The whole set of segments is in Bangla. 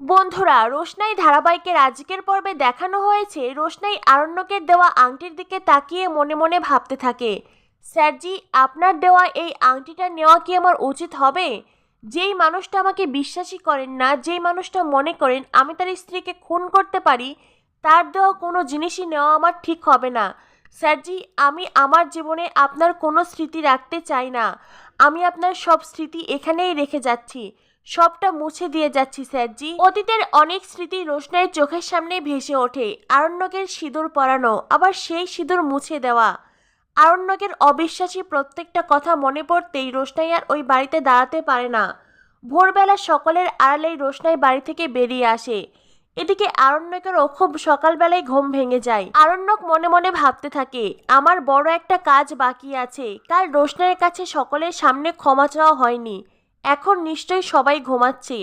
বন্ধুরা, রোশনাই ধারাবাহিকের আজকের পর্বে দেখানো হয়েছে রোশনাই আরণ্যকের দেওয়া আংটির দিকে তাকিয়ে মনে মনে ভাবতে থাকে, স্যারজি, আপনার দেওয়া এই আংটিটা নেওয়া কি আমার উচিত হবে? যেই মানুষটা আমাকে বিশ্বাসই করেন না, যেই মানুষটা মনে করেন আমি তার স্ত্রীকে খুন করতে পারি, তার দেওয়া কোনো জিনিসই নেওয়া আমার ঠিক হবে না। স্যারজি, আমি আমার জীবনে আপনার কোনো স্মৃতি রাখতে চাই না। আমি আপনার সব স্মৃতি এখানেই রেখে যাচ্ছি। সবটা মুছে দিয়ে যাচ্ছি, স্যারজি। অতীতের অনেক স্মৃতি রোশনাইয়ের চোখের সামনে ভেসে ওঠে। আরণ্যকের সিঁদুর পরানো, আবার সেই সিঁদুর মুছে দেওয়া। আরণ্যকের অবিশ্বাসী প্রত্যেকটা কথা মনে পড়তেই রোশনাই আর ওই বাড়িতে দাঁড়াতে পারে না। ভোরবেলা সকলের আড়ালেই রোশনাই বাড়ি থেকে বেরিয়ে আসে। এদিকে আরণ্যকেরও খুব সকালবেলায় ঘুম ভেঙে যায়। আরণ্যক মনে মনে ভাবতে থাকে, আমার বড় একটা কাজ বাকি আছে। কাল রোশনাইয়ের কাছে সকলের সামনে ক্ষমা চাওয়া হয়নি। এখন নিশ্চয়ই সবাই ঘুমাচ্ছে।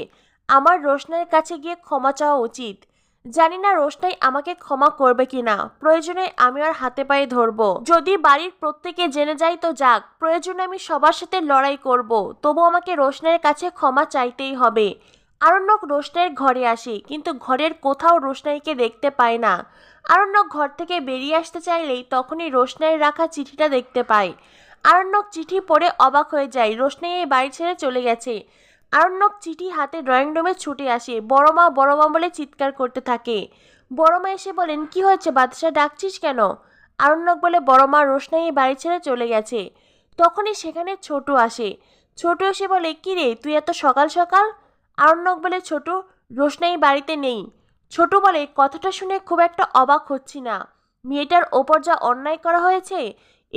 আমার রোশনাইয়ের কাছে গিয়ে ক্ষমা চাওয়া উচিত। জানি না রোশনাই আমাকে ক্ষমা করবে কিনা। প্রয়োজনে আমি আর হাতে পায়ে ধরবো। যদি বাড়ির প্রত্যেকে জেনে যায় তো যাক, প্রয়োজনে আমি সবার সাথে লড়াই করব। তবু আমাকে রোশনাইয়ের কাছে ক্ষমা চাইতেই হবে। আরণ্যক রোশনাইয়ের ঘরে আসে, কিন্তু ঘরের কোথাও রোশনাইকে দেখতে পায় না। আরণ্যক ঘর থেকে বেরিয়ে আসতে চাইলেই তখনই রোশনাইয়ের রাখা চিঠিটা দেখতে পায়। আরণ্যক চিঠি পড়ে অবাক হয়ে যায়। রোশনাই এই বাড়ি ছেড়ে চলে গেছে। আরণ্যক চিঠি হাতে ড্রয়িং রুমে ছুটে আসে। বড় মা বড় মা বলে চিৎকার করতে থাকে। বড় মা এসে বলেন, কি হয়েছে? বাদশা ডাকছিস কেন? আরণ্যক বলে, বড় মা রোশনাই এই বাড়ি ছেড়ে চলে গেছে। তখনই সেখানে ছোট আসে। ছোটু এসে বলে, কি রে, তুই এত সকাল সকাল? আরণ্যক বলে, ছোটু রোশনাই বাড়িতে নেই। ছোটু বলে, কথাটা শুনে খুব একটা অবাক হচ্ছি না। মেয়েটার ওপর যা অন্যায় করা হয়েছে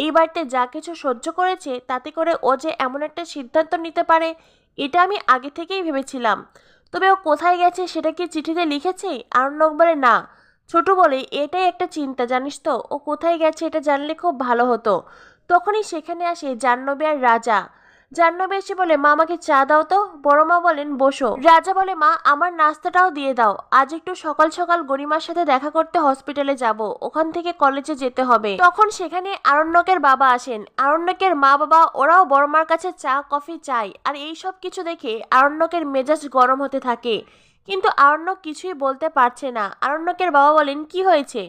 এই যা কিছু সহ্য করেছে, তাতে করে ও যে এমন একটা সিদ্ধান্ত নিতে পারে, এটা আমি আগে থেকেই ভেবেছিলাম। তবে ও কোথায় গেছে সেটা কি চিঠিতে লিখেছে? আরণ্যক বলে, না। ছোট বলে, এটাই একটা চিন্তা, জানিস তো। ও কোথায় গেছে এটা জানলে খুব ভালো হতো। তখনই সেখানে আসে জাহ্নবী আর রাজা। জাহ্নবী এসে বলে, মা, আমাকে চা দাও তো। বড় মা বলেন, বসো। রাজা বলে, মা, আমার নাস্তাটাও দিয়ে দাও। আজ একটু সকাল সকাল গরিমার সাথে দেখা করতে হসপিটালে যাব। ওখান থেকে কলেজে যেতে হবে। তখন সেখানে আরণ্যকের বাবা আসেন। আরণ্যকের মা বাবা ওরাও বড় মার কাছে চা, কফি চাই আর এই সব কিছু দেখে আরণ্যকের মেজাজ গরম হতে থাকে। কিন্তু আরণ্যক কিছুই বলতে পারছে না। আরণ্যকের বাবা বলেন, কি হয়েছে?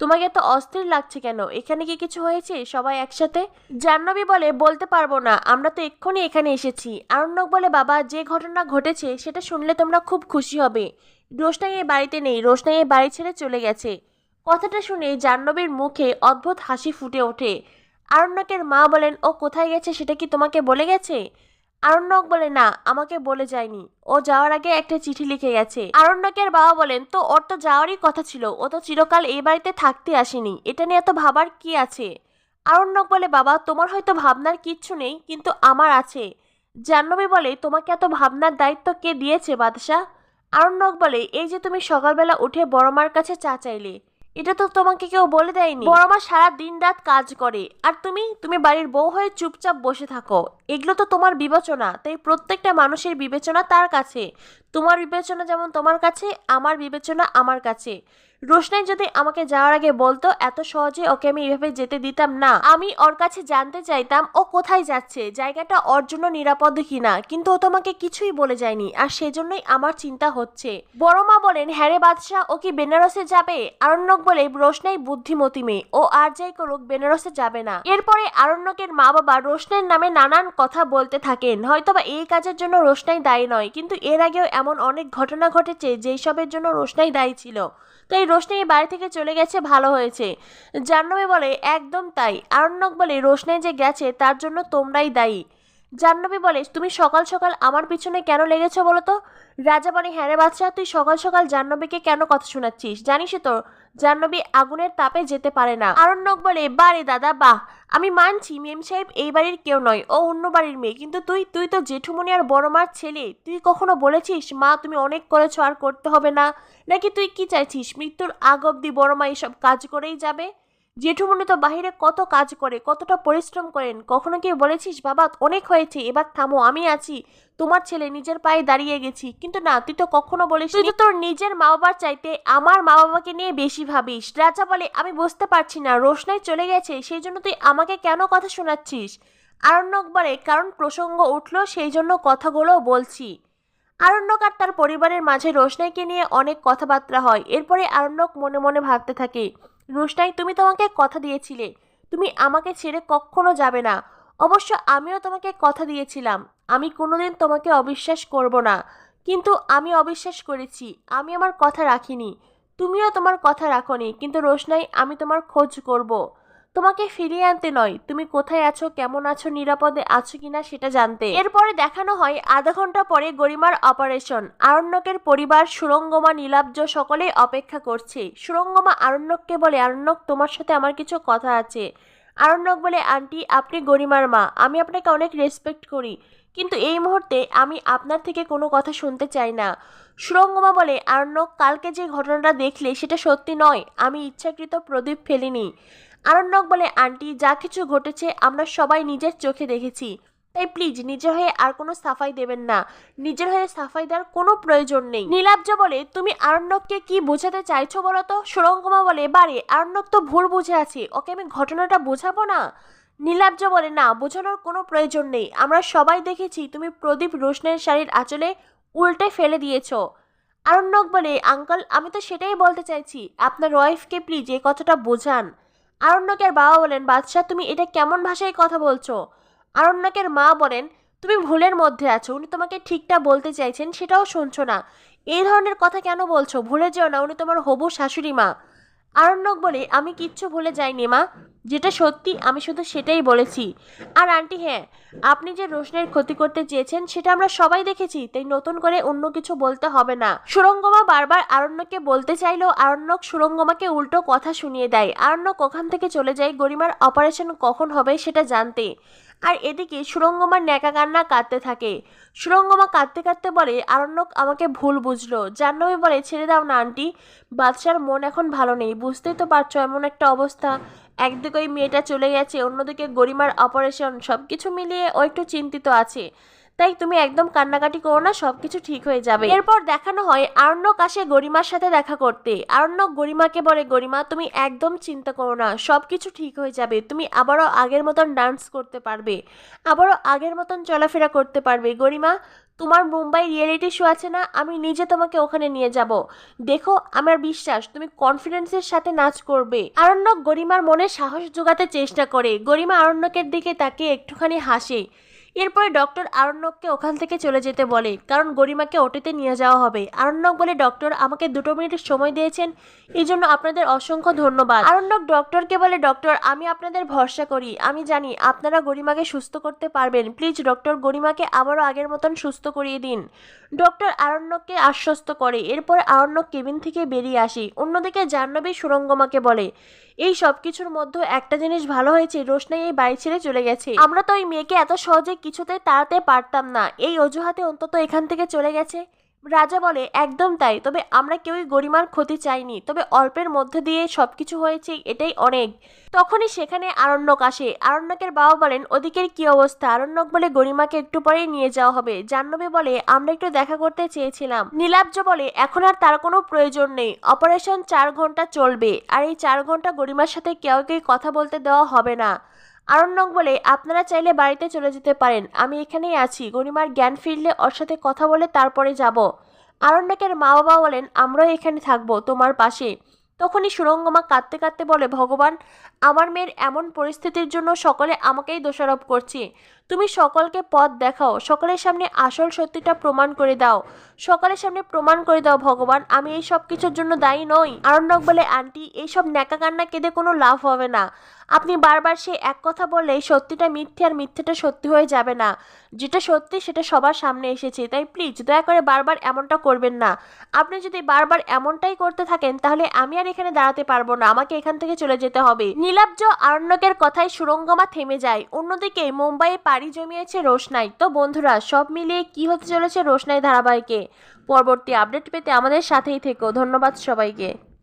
তোমাকে এত অস্থির লাগছে কেন? এখানে কি কিছু হয়েছে? সবাই একসাথে? জাহ্নবী বলে, বলতে পারব না। আমরা তো এক্ষুনি এখানে এসেছি। আরণ্যক বলে, বাবা, যে ঘটনা ঘটেছে, সেটা শুনলে তোমরা খুব খুশি হবে। রোশনাই এই বাড়িতে নেই। রোশনাই এই বাড়ি ছেড়ে চলে গেছে। কথাটা শুনে জাহ্নবীর মুখে অদ্ভুত হাসি ফুটে ওঠে। আরণ্যকের মা বলেন, ও কোথায় গেছে সেটা কি তোমাকে বলে গেছে? আরণ্যক বলে, না, আমাকে বলে যায়নি। ও যাওয়ার আগে একটা চিঠি লিখে গেছে। আরণ্যকের বাবা বলেন, তো ওর তো যাওয়ারই কথা ছিল। ও তো চিরকাল এই বাড়িতে থাকতে আসেনি। এটা নিয়ে এত ভাবার কি আছে? আরণ্যক বলে, বাবা, তোমার হয়তো ভাবনার কিচ্ছু নেই, কিন্তু আমার আছে। জাহ্নবী বলে, তোমাকে এত ভাবনার দায়িত্ব কে দিয়েছে, বাদশাহ? আরণ্যক বলে, এই যে তুমি সকালবেলা উঠে বড় মার কাছে চা চাইলে, এটা তো তোমাকে কেউ বলে দেয়নি। বড় মা সারা দিন রাত কাজ করে। আর তুমি তুমি বাড়ির বউ হয়ে চুপচাপ বসে থাকো। এগুলো তো তোমার বিবেচনা, তাই প্রত্যেকটা মানুষের বিবেচনা তার কাছে। তোমার বিবেচনা যেমন তোমার কাছে, আমার বিবেচনা আমার কাছে। রোশনাই যদি আমাকে যাওয়ার আগে বলতো, এত সহজে ওকে আমি এভাবে যেতে দিতাম না। আমি ওর কাছে জানতে চাইতাম, ও কোথায় যাচ্ছে, জায়গাটা ওর জন্য নিরাপদ কিনা? কিন্তু ও তোমাকে কিছুই বলে যায়নি, আর সেজন্যই আমার চিন্তা হচ্ছে। বড় মা বলেন হ্যারে বাদশাহ, ও কি বেনারসে যাবে? আরণ্যক বলে, রোশনাই বুদ্ধিমতী মেয়ে, ও আর যাই করুক, বেনারসে যাবে না। এরপরে আরণ্যকের মা বাবা রোশনাইয়ের নামে নানান কথা বলতে থাকেন। হয়তোবা এই কাজের জন্য রোশনাই দায়ী নয়, কিন্তু এর আগেও এমন অনেক ঘটনা ঘটেছে যেই সবের জন্য রোশনাই দায়ী ছিল। তাই রোশনাই বাড়ি থেকে চলে গেছে, ভালো হয়েছে। জাহ্নবী বলে, একদম তাই। আরণ্যক বলে, রোশনাই যে গেছে, তার জন্য তোমরাই দায়ী। জাহ্নবী বলে, তুমি সকাল সকাল আমার পিছনে কেন লেগেছো বলো তো? রাজা বলে হ্যাঁ রে বাচ্চা তুই সকাল সকাল জাহ্নবীকে কেন কথা শোনাচ্ছিস? জানিস তো, জাহ্নবী আগুনের তাপে যেতে পারে না। আরণ্যক বলে বারে দাদা, বাহ। আমি মানছি, মেম সাহেব এই বাড়ির কেউ নয়, ও অন্য বাড়ির মেয়ে। কিন্তু তুই তুই তো জেঠুমনি আর বড় মার ছেলে। তুই কখনো বলেছিস, মা, তুমি অনেক করেছ, আর করতে হবে না নাকি তুই কি চাইছিস, মৃত্যুর আগ অব্দি বড় মা এসব কাজ করেই যাবে? জেঠুমনি তো বাহিরে কত কাজ করে, কতটা পরিশ্রম করেন? কখনো কি বলেছিস, বাবা, অনেক হয়েছে, এবার থামো, আমি আছি। তোমার ছেলে নিজের পায়ে দাঁড়িয়ে গেছি। কিন্তু না, তুই তো কখনো বলিস তুই তোর নিজের মা বাবার চাইতে আমার মা বাবাকে নিয়ে বেশি ভাবিস। রাজা বলে, আমি বুঝতে পারছি না, রোশনাই চলে গেছে, সেই জন্য তুই আমাকে কেন কথা শোনাচ্ছিস? আরণ্যক বলে, কারণ প্রসঙ্গ উঠল, সেই জন্য কথাগুলো বলছি। আরণ্যক আর তার পরিবারের মাঝে রোশনাইকে নিয়ে অনেক কথাবার্তা হয়। এরপরে আরণ্যক মনে মনে ভাবতে থাকে রোশনাই, তুমি তোমাকে কথা দিয়েছিলে। তুমি আমাকে ছেড়ে কখনো যাবে না। অবশ্য আমিও তোমাকে কথা দিয়েছিলাম। আমি কোনোদিন তোমাকে অবিশ্বাস করব না। কিন্তু আমি অবিশ্বাস করেছি। আমি আমার কথা রাখিনি। তুমিও তোমার কথা রাখনি। কিন্তু রোশনাই, আমি তোমার খোঁজ করব। তোমাকে ফিরিয়ে আনতে নয়। তুমি কোথায় আছো, কেমন আছো, নিরাপদে আছো কিনা সেটা জানতে। এরপরে দেখানো হয় আধা ঘণ্টা পরে গরিমার অপারেশন। আরণ্যকের পরিবার সুরঙ্গমা, নীলাব্জ সকলেই অপেক্ষা করছে। সুরঙ্গমা, আরণ্যককে বলে, আরণ্যক, তোমার সাথে আমার কিছু কথা আছে। আরণ্যক বলে, আন্টি, আপনি গরিমার মা। আমি আপনাকে অনেক রেসপেক্ট করি। কিন্তু এই মুহূর্তে আমি আপনার থেকে কোনো কথা শুনতে চাই না। সুরঙ্গমা বলে, আরণ্যক, কালকে যে ঘটনাটা দেখলে সেটা সত্যি নয়। আমি ইচ্ছাকৃত প্রদীপ ফেলিনি। আরণ্যক বলে, আন্টি, যা কিছু ঘটেছে আমরা সবাই নিজের চোখে দেখেছি। তাই প্লিজ নিজের হয়ে আর কোনো সাফাই দেবেন না। নিজের হয়ে সাফাই দেওয়ার কোনো প্রয়োজন নেই। নীলাব্জ বলে, তুমি আরণ্যককে কি বোঝাতে চাইছো বলো তো? সুরঙ্গমা বলে, বারে, আরণ্যক তো ভুল বুঝে আছে। ওকে আমি ঘটনাটা বোঝাবো না? নীলাব্জ বলে, না, বোঝানোর কোনো প্রয়োজন নেই। আমরা সবাই দেখেছি তুমি প্রদীপ রোশনের শাড়ির আঁচলে উল্টে ফেলে দিয়েছ। আরণ্যক বলে, আঙ্কল, আমি তো সেটাই বলতে চাইছি। আপনার ওয়াইফকে প্লিজ এই কথাটা বোঝান। আরণ্যকের বাবা বলেন, বাদশাহ, তুমি এটা কেমন ভাষায় কথা বলছো? আরণ্যকের মা বলেন, তুমি ভুলের মধ্যে আছো। উনি তোমাকে ঠিকটা বলতে চাইছেন, সেটাও শুনছো না। এই ধরনের কথা কেন বলছো? ভুলে যেও না, উনি তোমার হবু শাশুড়ি মা। আরণ্যক বলে, আমি কিচ্ছু ভুলে যাইনি মা। যেটা সত্যি আমি শুধু সেটাই বলেছি। আর আন্টি হ্যাঁ আপনি যে রোশনের ক্ষতি করতে চেয়েছেন, সেটা আমরা সবাই দেখেছি, তাই নতুন করে অন্য কিছু বলতে হবে না। সুরঙ্গমা বারবার আরণ্যককে বলতে চাইলেও আরণ্যক সুরঙ্গমাকে উল্টো কথা শুনিয়ে দেয়। আরণ্যক ওখান থেকে চলে যায়, গরিমার অপারেশন কখন হবে সেটা জানতে। আর এদিকে সুরঙ্গমার ন্যাকা কান্না কাঁদতে থাকে। সুরঙ্গমা কাঁদতে কাঁদতে বলে, আরণ্যক আমাকে ভুল বুঝলো। জাহ্নবী বলে, ছেড়ে দাও না আন্টি, বাদশার মন এখন ভালো নেই, বুঝতেই তো পারছ এমন একটা অবস্থা। একদিকে ওই মেয়েটা চলে গেছে, অন্যদিকে গরিমার অপারেশন সব কিছু মিলিয়ে ও একটু চিন্তিত আছে। তাই তুমি একদম কান্নাকাটি করো না সব কিছু ঠিক হয়ে যাবে। এরপর দেখানো হয় আরণ্যক আসে গরিমার সাথে দেখা করতে। আরণ্যক গরিমাকে বলে, গরিমা, তুমি একদম চিন্তা করো না সব কিছু ঠিক হয়ে যাবে। তুমি আবারও আগের মতন ডান্স করতে পারবে। আবারও আগের মতন চলাফেরা করতে পারবে। গরিমা তোমার মুম্বাই রিয়েলিটি শো আছে না, আমি নিজে তোমাকে ওখানে নিয়ে যাব। দেখো আমার বিশ্বাস, তুমি কনফিডেন্সের সাথে নাচ করবে। আরণ্যক গরিমার মনে সাহস যোগাতে চেষ্টা করে। গরিমা আরণ্যকের দিকে তাকে একটুখানি হাসে। এরপরে ডক্টর আরণ্যককে ওখান থেকে চলে যেতে বলে, কারণ গরিমাকে ওটিতে নিয়ে যাওয়া হবে। আরণ্যক বলে, ডক্টর, আমাকে দুটো মিনিট সময় দিয়েছেন এই জন্য আপনাদের অসংখ্য ধন্যবাদ। আরণ্যক ডক্টরকে বলে, ডক্টর, আমি আপনাদের ভরসা করি। আমি জানি আপনারা গরিমাকে সুস্থ করতে পারবেন। প্লিজ, ডক্টর, গরিমাকে আবারও আগের মতন সুস্থ করিয়ে দিন। ডক্টর আরণ্যককে আশ্বস্ত করে, এরপর আরণ্যক কেবিন থেকে বেরিয়ে আসি। অন্যদিকে জাহ্নবী সুরঙ্গমাকে বলে, এই সব কিছুর মধ্যে একটা জিনিস ভালো হয়েছে, রোশনাই এই বাড়ি ছেড়ে চলে গেছে। আমরা তো ওই মেয়েকে এত সহজে কিছুতে তাড়াতে পারতাম না। এই অজুহাতে অন্তত এখান থেকে চলে গেছে। রাজা বলে, একদম তাই। তবে আমরা কেউই গরিমার ক্ষতি চাইনি। তবে অল্পের মধ্যে দিয়ে সব কিছু হয়েছে, এটাই অনেক। তখনই সেখানে আরণ্যক আসে। আরণ্যকের বাবা বলেন, ওদিকের কি অবস্থা? আরণ্যক বলে, গরিমাকে একটু পরেই নিয়ে যাওয়া হবে। জাহ্নবী বলে, আমরা একটু দেখা করতে চেয়েছিলাম। নীলাব্জ বলে, এখন আর তার কোনো প্রয়োজন নেই। অপারেশন চার ঘণ্টা চলবে। আর এই চার ঘণ্টা গরিমার সাথে কেউ কেউ কথা বলতে দেওয়া হবে না। আরণ্যক বলে, আপনারা চাইলে বাড়িতে চলে যেতে পারেন। আমি এখানেই আছি। গরিমার জ্ঞান ফিরলে ওর সাথে কথা বলে তারপরে যাব। আরণ্যকের মা বাবা বলেন, আমরাও এখানে থাকব, তোমার পাশে। তখনই সুরঙ্গমা কাঁদতে কাঁদতে বলে, ভগবান, আমার মেয়ের এমন পরিস্থিতির জন্য সকলে আমাকেই দোষারোপ করছে। তুমি সকলকে পথ দেখাও, সকলের সামনে আসল সত্যিটা প্রমাণ করে দাও। সকলের সামনে প্রমাণ করে দাও ভগবান, আমি এই সব কিছুর জন্য দায়ী নই। আরণ্যক বলে, আন্টি এইসব ন্যাকা কান্না কেঁদে কোনো লাভ হবে না। আপনি বারবার সে এক কথা বললে সত্যিটা মিথ্যে আর মিথ্যেটা সত্যি হয়ে যাবে না। যেটা সত্যি, সেটা সবার সামনে এসেছে। তাই প্লিজ দয়া করে বারবার এমনটা করবেন না। আপনি যদি বারবার এমনটাই করতে থাকেন, তাহলে আমি আর এখানে দাঁড়াতে পারব না। আমাকে এখান থেকে চলে যেতে হবে। নীলাব্জ আরণ্যকের কথায় সুরঙ্গমা থেমে যায়। অন্যদিকে মুম্বাইয়ে পাড়ি জমিয়েছে রোশনাই। তো বন্ধুরা, সব মিলিয়ে কি হতে চলেছে রোশনাই ধারাবাহিকে? পরবর্তী আপডেট পেতে আমাদের সাথেই থেকো। ধন্যবাদ সবাইকে।